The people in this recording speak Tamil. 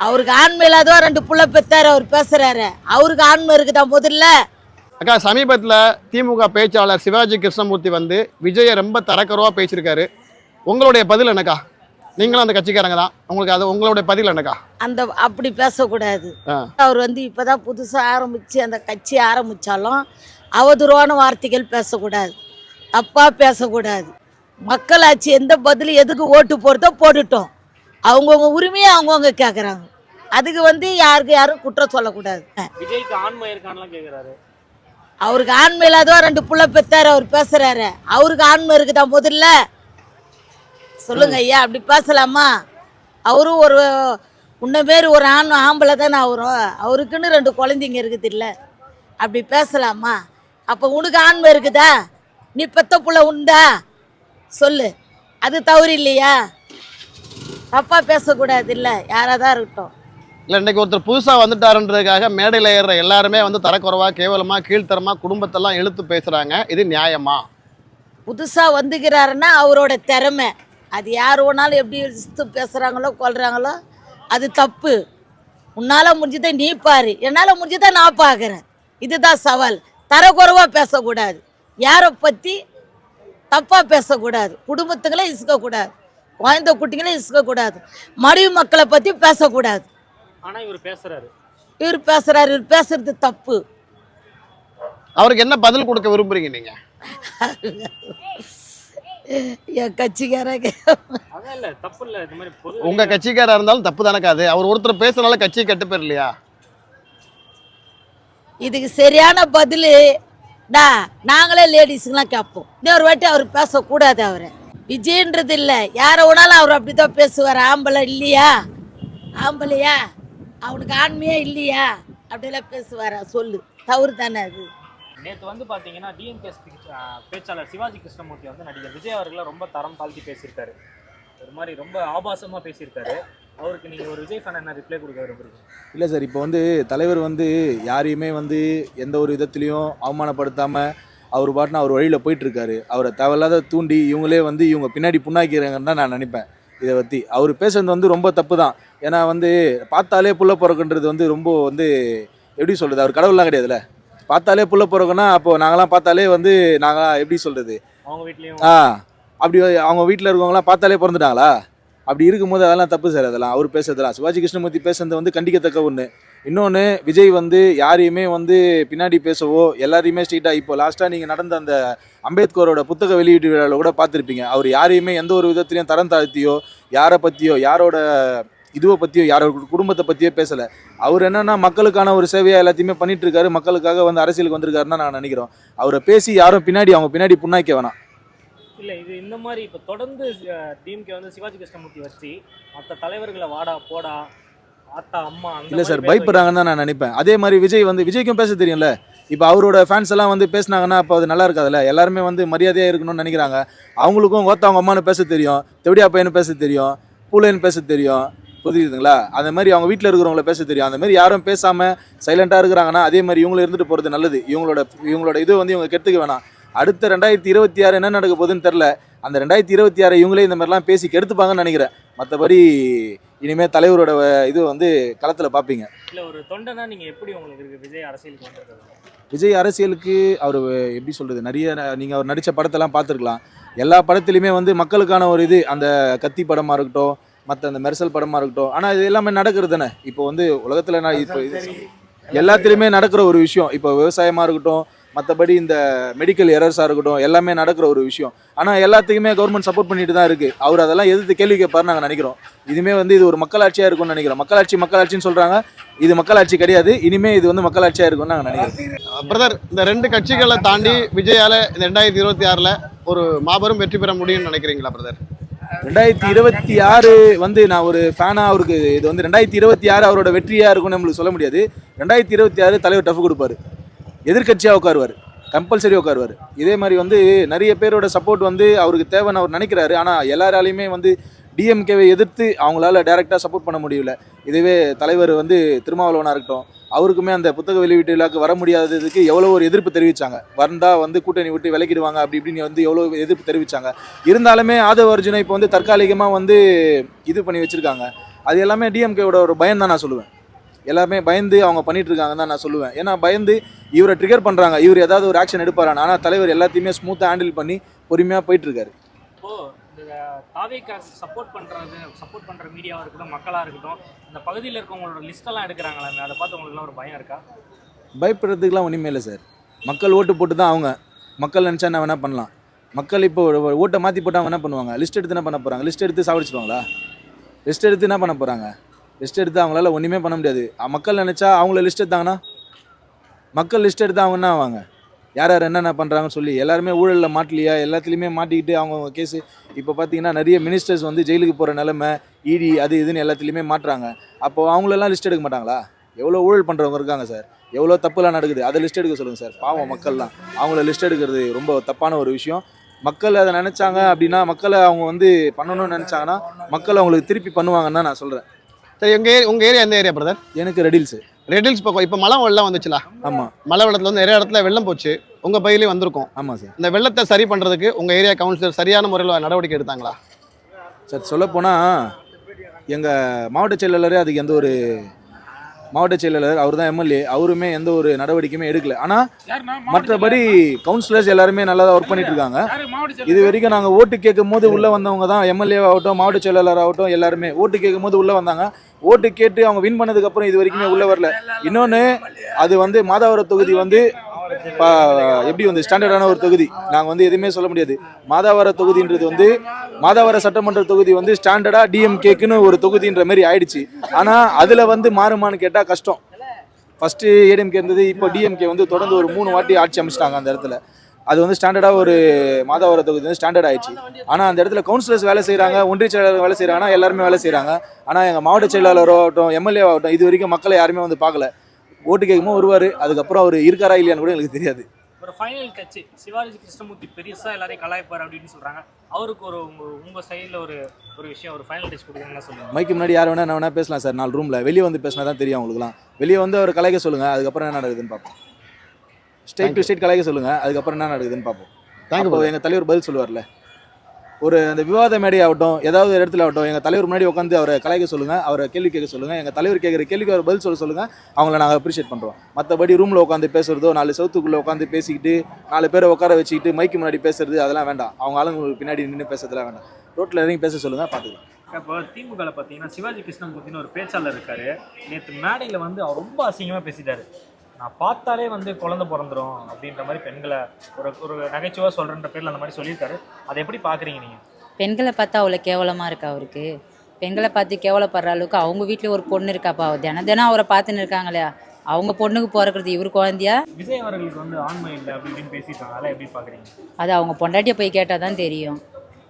அவருக்கு ஆண்மை இல்லாதோ ரெண்டு புள்ள பெத்தாரு அவர் பேசுறாரு. அவருக்கு ஆண்மை இருக்குதா முதல்ல? அக்கா சமீபத்தில் திமுக பேச்சாளர் சிவாஜி கிருஷ்ணமூர்த்தி வந்து விஜயை ரொம்ப தரக்குறவா பேசியிருக்காரு. உங்களுடைய பதில் என்னக்கா? நீங்களும் அந்த கட்சிக்காரங்க தான். உங்களுக்கு அது உங்களுடைய பதில் என்னக்கா? அந்த அப்படி பேசக்கூடாது. அவர் வந்து இப்பதான் புதுசா ஆரம்பிச்சு அந்த கட்சி ஆரம்பிச்சாலும் அவதூறான வார்த்தைகள் பேசக்கூடாது. தப்பா பேசக்கூடாது. மக்களாட்சி எந்த பதில் எதுக்கு ஓட்டு போடுறதோ போட்டுட்டோம். அவங்கவுங்க உரிமையை அவங்கவுங்க கேட்குறாங்க அதுக்கு வந்து யாருக்கு யாரும் குற்றம் சொல்லக்கூடாது. விஜய்க்கு ஆண்மை இருக்கான்லாம் கேக்குறாரு. அவருக்கு ஆண்மை இல்லாதோ ரெண்டு புள்ள பெத்தாரு அவர் பேசுறாரு. அவருக்கு ஆண்மை இருக்குதா முதல்ல? சொல்லுங்க ஐயா அப்படி பேசலாமா? அவரும் ஒரு உன்ன பேர் ஒரு ஆண் ஆம்பளை தானே அவரும். அவருக்குன்னு ரெண்டு குழந்தைங்க இருக்குது இல்லை. அப்படி பேசலாமா? அப்போ உனக்கு ஆண்மை இருக்குதா நீ பெத்த புள்ள உண்டா? சொல்லு. அது தவறு இல்லையா? தப்பா பேசக்கூடாது இல்லை யாராக தான் இருக்கட்டும். இல்லை இன்னைக்கு ஒருத்தர் புதுசாக வந்துட்டாருன்றதுக்காக மேடையில் ஏறுற எல்லாருமே வந்து தரக்குறவா கேவலமாக கீழ்த்தரமாக குடும்பத்தெல்லாம் இழுத்து பேசுகிறாங்க இது நியாயமா? புதுசாக வந்துக்கிறாருன்னா அவரோட திறமை. அது யார் வேணாலும் எப்படி இழுத்து பேசுகிறாங்களோ கொள்கிறாங்களோ அது தப்பு. உன்னால் முடிஞ்சதை நீ பாரு. என்னால் முடிஞ்சதை நான் பார்க்குறேன் இதுதான் சவால். தரக்குறைவாக பேசக்கூடாது. யாரை பற்றி தப்பாக பேசக்கூடாது. குடும்பத்துங்களே இசுக்கக்கூடாது. குழந்த குட்டிங்களே இசுக்கக்கூடாது. மடிவு மக்களை பற்றி பேசக்கூடாது. ஆனா இவர் பேசுறாரு. இவர் பேசுகிறாரு இவர் பேசுறது தப்பு. அவருக்கு என்ன பதில் கொடுக்க விரும்புறீங்க நீங்கள் என் கட்சிக்காரங்க. அதான் இல்ல தப்பு இல்ல. இந்த மாதிரி பொது உங்கள் கட்சிக்காரா இருந்தாலும் தப்பு தானக்கா அது? அவர் ஒருத்தர் பேசுறதுனால கட்சி கெட்டு பேர் இல்லையா இதுக்கு சரியான பதில் டா நாங்களே லேடிஸுங்களாம் கேட்போம். இன்னொரு வாட்டி அவர் பேசக்கூடாது அவரை. விஜயன்றது இல்லை. யாரை வேணாலும் அவர் அப்படி தான் பேசுவார். ஆம்பளை இல்லையா? ஆம்பளையா? அவனுக்கு ஆண்மையே இல்லையா? அப்படிலாம் பேசுவாரா? சொல்லு. தவறு தானே அது. நேத்து வந்து பாத்தீங்கன்னா டிஎம்கே பேச்சாளர் சிவாஜி கிருஷ்ணமூர்த்தி வந்து நடிகர் விஜய் அவர்களை ரொம்ப தரம் தாழ்த்தி பேசியிருக்காரு. ஒரு மாதிரி ரொம்ப ஆபாசமா பேசியிருக்காரு. அவருக்கு நீங்க ஒரு விஜய் ஃபேன் என்ன ரிப்ளை கொடுக்க விரும்புறீங்க? இல்லை சார் இப்போ வந்து தலைவர் வந்து யாரையுமே வந்து எந்த ஒரு விதத்துலையும் அவமானப்படுத்தாமல் அவர் பாட்டுன்னு அவர் வழியில் போயிட்டுருக்காரு. அவரை தேவையில்லாத தூண்டி இவங்களே வந்து இவங்க பின்னாடி புண்ணாக்கிறாங்கன்னு தான் நான் நினைப்பேன். இதை பற்றி அவர் பேசுறது வந்து ரொம்ப தப்பு தான் ஏன்னா வந்து பார்த்தாலே புள்ள பிறக்குன்றது வந்து ரொம்ப வந்து எப்படி சொல்கிறது அவர் கடவுள்லாம் கிடையாதுல்ல. பார்த்தாலே புள்ள பிறக்குன்னா அப்போது நாங்களாம் பார்த்தாலே வந்து நாங்கள் எப்படி சொல்கிறது அவங்க வீட்லயும் ஆ அப்படி அவங்க வீட்டில் இருக்கவங்களாம் பார்த்தாலே பிறந்துட்டாங்களா? அப்படி இருக்கும்போது அதெல்லாம் தப்பு சார் அதெல்லாம். அவர் பேசுறதெல்லாம். சிவாஜி கிருஷ்ணமூர்த்தி பேசுறது வந்து கண்டிக்கத்தக்க ஒன்று இன்னொன்று விஜய் வந்து யாரையுமே வந்து பின்னாடி பேசவோ எல்லாரையுமே ஸ்ட்ரீட்டாக இப்போ லாஸ்ட்டாக நீங்கள் நடந்த அந்த அம்பேத்கரோட புத்தக வெளியீட்டு விழாவில் கூட பார்த்துருப்பீங்க. அவர் யாரையுமே எந்த ஒரு விதத்துலையும் தரம் தாழ்த்தியோ யாரை பற்றியோ யாரோட இதுவை பற்றியோ யாரோட குடும்பத்தை பற்றியோ பேசலை. அவர் என்னென்னா மக்களுக்கான ஒரு சேவையாக எல்லாத்தையுமே பண்ணிட்டு இருக்காரு மக்களுக்காக வந்து அரசியலுக்கு வந்திருக்காருன்னு நான் நினைக்கிறோம். அவரை பேசி யாரும் பின்னாடி அவங்க பின்னாடி புண்ணாக்க வேணாம். இல்லை இது இந்த மாதிரி இப்போ தொடர்ந்து டிஎம்கே வந்து சிவாஜி கிருஷ்ணமூர்த்தி வச்சு மற்ற தலைவர்களை வாடா போடா இல்லை சார் பயப்படுறாங்கன்னு தான் நான் நினைப்பேன். அதே மாதிரி விஜய் வந்து விஜய்க்கும் பேச தெரியும்ல? இப்போ அவரோட ஃபேன்ஸ் எல்லாம் வந்து பேசுனாங்கன்னா அப்போ அது நல்லா இருக்காதுல்ல? எல்லாருமே வந்து மரியாதையாக இருக்கணும்னு நினைக்கிறாங்க. அவங்களுக்கும் ஓத்த அவங்க அம்மானு பேச தெரியும் தெவடியா பையனு பேச தெரியும் பூலேன்னு பேச தெரியும். புரியுதுங்களா? அந்த மாதிரி அவங்க வீட்டில் இருக்கிறவங்கள பேச தெரியும். அந்த மாதிரி யாரும் பேசாமல் சைலண்ட்டாக இருக்கிறாங்கன்னா அதே மாதிரி இவங்களும் இருந்துட்டு போகிறது நல்லது. இவங்களோட இவங்களோட இது வந்து இவங்க கெடுத்துக்க வேணாம். அடுத்த ரெண்டாயிரத்தி இருபத்தி ஆறு என்ன நடக்க போகுதுன்னு தெரில அந்த ரெண்டாயிரத்தி இருபத்தி ஆறு இவங்களே இந்த மாதிரிலாம் பேசி கெடுத்துப்பாங்கன்னு நினைக்கிறேன். மற்றபடி இனிமேல் தலைவரோட இது வந்து களத்தில் பார்ப்பீங்க இல்ல ஒரு தொண்டனா நீங்க எப்படி உங்களுக்கு இருக்கு விஜய் அரசியலுக்கு வந்திருக்கிறது? விஜய் அரசியலுக்கு அவர் எப்படி சொல்கிறது நிறைய நீங்கள் அவர் நடித்த படத்தெல்லாம் பார்த்துருக்கலாம். எல்லா படத்துலையுமே வந்து மக்களுக்கான ஒரு இது. அந்த கத்தி படமாக இருக்கட்டும் மற்ற அந்த மெர்சல் படமாக இருக்கட்டும். ஆனால் இது எல்லாமே நடக்கிறது தானே? இப்போ வந்து உலகத்தில் நான் இப்போ இது எல்லாத்துலேயுமே நடக்கிற ஒரு விஷயம். இப்போ விவசாயமாக இருக்கட்டும் மற்றபடி இந்த மெடிக்கல் எரர்ஸாக இருக்கட்டும் எல்லாமே நடக்கிற ஒரு விஷயம். ஆனால் எல்லாத்துக்குமே கவர்மெண்ட் சப்போர்ட் பண்ணிட்டு தான் இருக்குது அவர் அதெல்லாம் எதிர்த்து கேள்வி கேட்பாரு நாங்கள் நினைக்கிறோம். இதுமே வந்து இது ஒரு மக்களாட்சியாக இருக்கும்னு நினைக்கிறோம். மக்களாட்சி மக்களாட்சின்னு சொல்கிறாங்க இது மக்களாட்சி கிடையாது. இனிமே இது வந்து மக்களாட்சியாக இருக்கும்னு நாங்கள் நினைக்கிறோம். பிரதர் இந்த ரெண்டு கட்சிகளை தாண்டி விஜயால இந்த ரெண்டாயிரத்தி இருபத்தி ஆறில் ஒரு மாபெரும் வெற்றி பெற முடியும்னு நினைக்கிறீங்களா பிரதர் ரெண்டாயிரத்தி இருபத்தி ஆறு வந்து நான் ஒரு ஃபேனாக அவருக்கு இது வந்து ரெண்டாயிரத்தி இருபத்தி ஆறு அவரோட வெற்றியாக இருக்கும்னு நம்மளுக்கு சொல்ல முடியாது. ரெண்டாயிரத்தி இருபத்தி ஆறு தலைவர் டஃப் கொடுப்பாரு. எதிர்க்கட்சியாக உட்காருவார். கம்பல்சரி உட்காருவார். இதே மாதிரி வந்து நிறைய பேரோட சப்போர்ட் வந்து அவருக்கு தேவைன்னு அவர் நினைக்கிறாரு. ஆனால் எல்லாராலையுமே வந்து டிஎம்கேவை எதிர்த்து அவங்களால டைரெக்டாக சப்போர்ட் பண்ண முடியல. இதுவே தலைவர் வந்து திருமாவளவனாக இருக்கட்டும் அவருக்குமே அந்த புத்தக வெளியீட்டு விழாக்கு வர முடியாததுக்கு எவ்வளோ ஒரு எதிர்ப்பு தெரிவித்தாங்க வந்தால் வந்து கூட்டணி விட்டு விலக்கிடுவாங்க அப்படி இப்படின்னு வந்து எவ்வளோ எதிர்ப்பு தெரிவித்தாங்க இருந்தாலுமே ஆதவ அர்ஜுனை இப்போ வந்து தற்காலிகமாக வந்து இது பண்ணி வச்சுருக்காங்க. அது எல்லாமே டிஎம்கேவோட ஒரு பயம் தான் நான் சொல்லுவேன். எல்லாமே பயந்து அவங்க பண்ணிட்டு இருக்காங்க தான் நான் சொல்லுவேன். ஏன்னா பயந்து இவரை ட்ரிகர் பண்ணுறாங்க இவர் ஏதாவது ஒரு ஆக்ஷன் எடுப்பாரான் ஆனால் தலைவர் எல்லாத்தையுமே ஸ்மூத்தாக ஹேண்டில் பண்ணி பொறுமையாக போயிட்டு இருக்காரு இப்போ இந்த தாவேக்கா சப்போர்ட் பண்றது சப்போர்ட் பண்ற மீடியாவா இருக்கட்டும் மக்களா இருக்கட்டும் இந்த பகுதியில் இருக்கவங்களோட லிஸ்ட் எல்லாம் எடுக்கிறாங்களே அதை பார்த்து உங்களுக்கு ஒரு பயம் இருக்கா? பயப்படுறதுக்குலாம் ஒன்றுமே இல்லை சார் மக்கள் ஓட்டு போட்டு தான் அவங்க. மக்கள் நினச்சா என்ன வேணால் பண்ணலாம். மக்கள் இப்போ ஓட்டை மாற்றி போட்டு அவங்க என்ன பண்ணுவாங்க? லிஸ்ட் எடுத்து என்ன பண்ண போகிறாங்க லிஸ்ட் எடுத்து சாவடிச்சிடுவாங்களா லிஸ்ட் எடுத்து என்ன பண்ண போகிறாங்க லிஸ்ட் எடுத்து அவங்களால ஒன்றுமே பண்ண முடியாது. மக்கள் நினச்சா அவங்கள லிஸ்ட் எடுத்தாங்கன்னா மக்கள் லிஸ்ட் எடுத்து அவங்க என்ன ஆவாங்க? யார் யார் என்னென்ன பண்ணுறாங்கன்னு சொல்லி எல்லாருமே ஊழலில் மாட்டலையா? எல்லாத்துலேயுமே மாட்டிக்கிட்டு அவங்க கேஸு இப்போ பார்த்தீங்கன்னா நிறைய மினிஸ்டர்ஸ் வந்து ஜெயிலுக்கு போகிற நிலமை இடி அது இதுன்னு எல்லாத்துலேயுமே மாட்டுறாங்க. அப்போ அவங்களெல்லாம் லிஸ்ட் எடுக்க மாட்டாங்களா? எவ்வளோ ஊழல் பண்ணுறவங்க இருக்காங்க சார் எவ்வளோ தப்புலாம் நடக்குது? அதை லிஸ்ட் எடுக்க சொல்லுங்கள் சார் பாவம் மக்கள்லாம். அவங்கள லிஸ்ட் எடுக்கிறது ரொம்ப தப்பான ஒரு விஷயம். மக்கள் அதை நினச்சாங்க அப்படின்னா மக்களை அவங்க வந்து பண்ணணும்னு நினச்சாங்கன்னா மக்கள் அவங்களுக்கு திருப்பி பண்ணுவாங்கன்னு தான் நான் சொல்கிறேன் சரி உங்க ஏரியா உங்க ஏரியா எந்த ஏரியா பிரதர் எனக்கு ரெடில்ஸு ரெட்டில்ஸ் பக்கம். இப்போ மழை வெள்ளம் வந்துச்சுல? ஆமாம் மழை வெள்ளத்துல வந்து நிறைய இடத்துல வெள்ளம் போச்சு. உங்க பகுதியிலையும் வந்திருக்கும். ஆமாம் சார் இந்த வெள்ளத்தை சரி பண்றதுக்கு உங்க ஏரியா கவுன்சிலர் சரியான முறையில் நடவடிக்கை எடுத்தாங்களா? சார் சொல்லப்போனால் எங்கள் மாவட்ட செயலாளரே அதுக்கு எந்த ஒரு மாவட்ட செயலாளர் அவர் தான் எம்எல்ஏ அவருமே எந்த ஒரு நடவடிக்கையுமே எடுக்கல. ஆனால் மற்றபடி கவுன்சிலர்ஸ் எல்லாருமே நல்லா தான் ஒர்க் பண்ணிட்டு இருக்காங்க இது வரைக்கும் நாங்கள் ஓட்டு கேட்கும் போது உள்ளே வந்தவங்க தான் எம்எல்ஏ ஆகட்டும் மாவட்ட செயலாளர் ஆகட்டும் எல்லாருமே. ஓட்டு கேட்கும் போது உள்ளே வந்தாங்க. ஓட்டு கேட்டு அவங்க வின் பண்ணதுக்கு அப்புறம் இது வரைக்குமே உள்ளே வரல. இன்னொன்று அது வந்து மாதாவரம் தொகுதி வந்து எப்படி வந்து ஸ்டாண்டர்டான ஒரு தொகுதி? நாங்கள் வந்து எதுவுமே சொல்ல முடியாது. மாதாவர தொகுதின்றது வந்து மாதாவர சட்டமன்ற தொகுதி வந்து ஸ்டாண்டர்டாக டிஎம்கேக்குன்னு ஒரு தொகுதின்ற மாதிரி ஆயிடுச்சு. ஆனால் அதில் வந்து மாறுமான்னு கேட்டால் கஷ்டம். ஃபஸ்ட்டு ஏடிஎம்கே இருந்தது இப்போ டிஎம்கே வந்து தொடர்ந்து ஒரு மூணு வாட்டி ஆட்சி அமைச்சிட்டாங்க அந்த இடத்துல. அது வந்து ஸ்டாண்டர்டாக ஒரு மாதாவர தொகுதி வந்து ஸ்டாண்டர்ட் ஆயிடுச்சு. ஆனால் அந்த இடத்துல கவுன்சிலர்ஸ் வேலை செய்கிறாங்க ஒன்றிய செயலாளர் வேலை செய்கிறாங்கன்னா எல்லாருமே வேலை செய்கிறாங்க ஆனால் எங்கள் மாவட்ட செயலாளரோ ஆகட்டும் எம்எல்ஏ ஆகட்டும் இது வரைக்கும் மக்களை யாருமே வந்து பார்க்கல. ஓட்டு கேட்கும்போது வருவார். அதுக்கப்புறம் அவர் இருக்காரா இல்லையான்னு கூட எனக்கு தெரியாது. ஒரு ஃபைனல் டச் சிவாஜி கிருஷ்ணமூர்த்தி பெருசா எல்லாரையும் கலாய்ப்பார் அப்படின்னு சொல்றாங்க. அவருக்கு ஒரு உங்க உங்க சைடுல ஒரு ஒரு விஷயம் ஒரு ஃபைனல் டச் கொடுக்குறீங்கன்னா சொல்லுங்க மைக்கு முன்னாடி யார் வேணா என்ன வேணா பேசலாம் சார். நாலு ரூமில் வெளியே வந்து பேசினா தான் தெரியும் அவங்களுக்குலாம். வெளியே வந்து அவர் கலாய்க்க சொல்லுங்கள் அதுக்கப்புறம் என்ன நடக்குதுன்னு பார்ப்போம். ஸ்டேட் டு ஸ்டேட் கலாய்க்க சொல்லுங்கள் அதுக்கப்புறம் என்ன நடக்குதுன்னு பார்ப்போம். தேங்க்யூ அப்போ எங்கள் தலைவர் பதில் சொல்லுவார்ல. ஒரு அந்த விவாத மேடை ஆகட்டும் ஏதாவது ஒரு இடத்துல ஆகட்டும் எங்கள் தலைவர் முன்னாடி உட்காந்து அவரை கலாய்க்க சொல்லுங்கள் அவரை கேள்வி கேட்க சொல்லுங்கள் எங்கள் தலைவர் கேட்குற கேள்விக்கு அவர் பதில் சொல்ல சொல்லுங்கள் அவங்கள நாங்கள் அப்ரிஷியேட் பண்ணுறோம் மற்றபடி ரூமில் உட்காந்து பேசுகிறதோ நாலு சவுத்துக்குள்ளே உட்காந்து பேசிக்கிட்டு நாலு பேரை உட்கார வச்சுக்கிட்டு மைக்கு முன்னாடி பேசுறது அதெல்லாம் வேண்டாம். அவங்க ஆளுங்களுக்கு பின்னாடி நின்று பேசுறதுலாம் வேண்டாம். ரோட்டில் இறங்கி பேச சொல்லுங்கள் பார்த்துக்கலாம். இப்போ திமுகவில் பார்த்தீங்கன்னா சிவாஜி கிருஷ்ணமூர்த்தின்னு ஒரு பேச்சாளர் இருக்காரு. நேற்று மேடையில் வந்து அவர் ரொம்ப அசிங்கமாக பேசிட்டாரு. நான் பார்த்தாலே வந்து குழந்தை பிறந்துரும் அப்படின்ற மாதிரி பெண்களை ஒரு ஒரு நகைச்சுவாக சொல்கிறன்ற பேரில் அந்த மாதிரி சொல்லியிருக்காரு. அதை எப்படி பார்க்குறீங்க நீங்கள் பெண்களை பார்த்தா அவ்வளோ கேவலமாக இருக்கா அவருக்கு? பெண்களை பார்த்து கேவலப்படுற அளவுக்கு அவங்க வீட்டில் ஒரு பொண்ணு இருக்காப்பா? தினம் தினம் அவரை பார்த்துன்னு இருக்காங்களே. அவங்க பொண்ணுக்கு பிறக்கிறது இவர் குழந்தையா? விஜய் அவர்களுக்கு வந்து ஆண்மை இல்லை அப்படி இப்படின்னு பேசியிருக்காங்க அதெல்லாம் எப்படி பார்க்குறீங்க? அது அவங்க பொண்டாட்டியை போய் கேட்டால் தான் தெரியும்.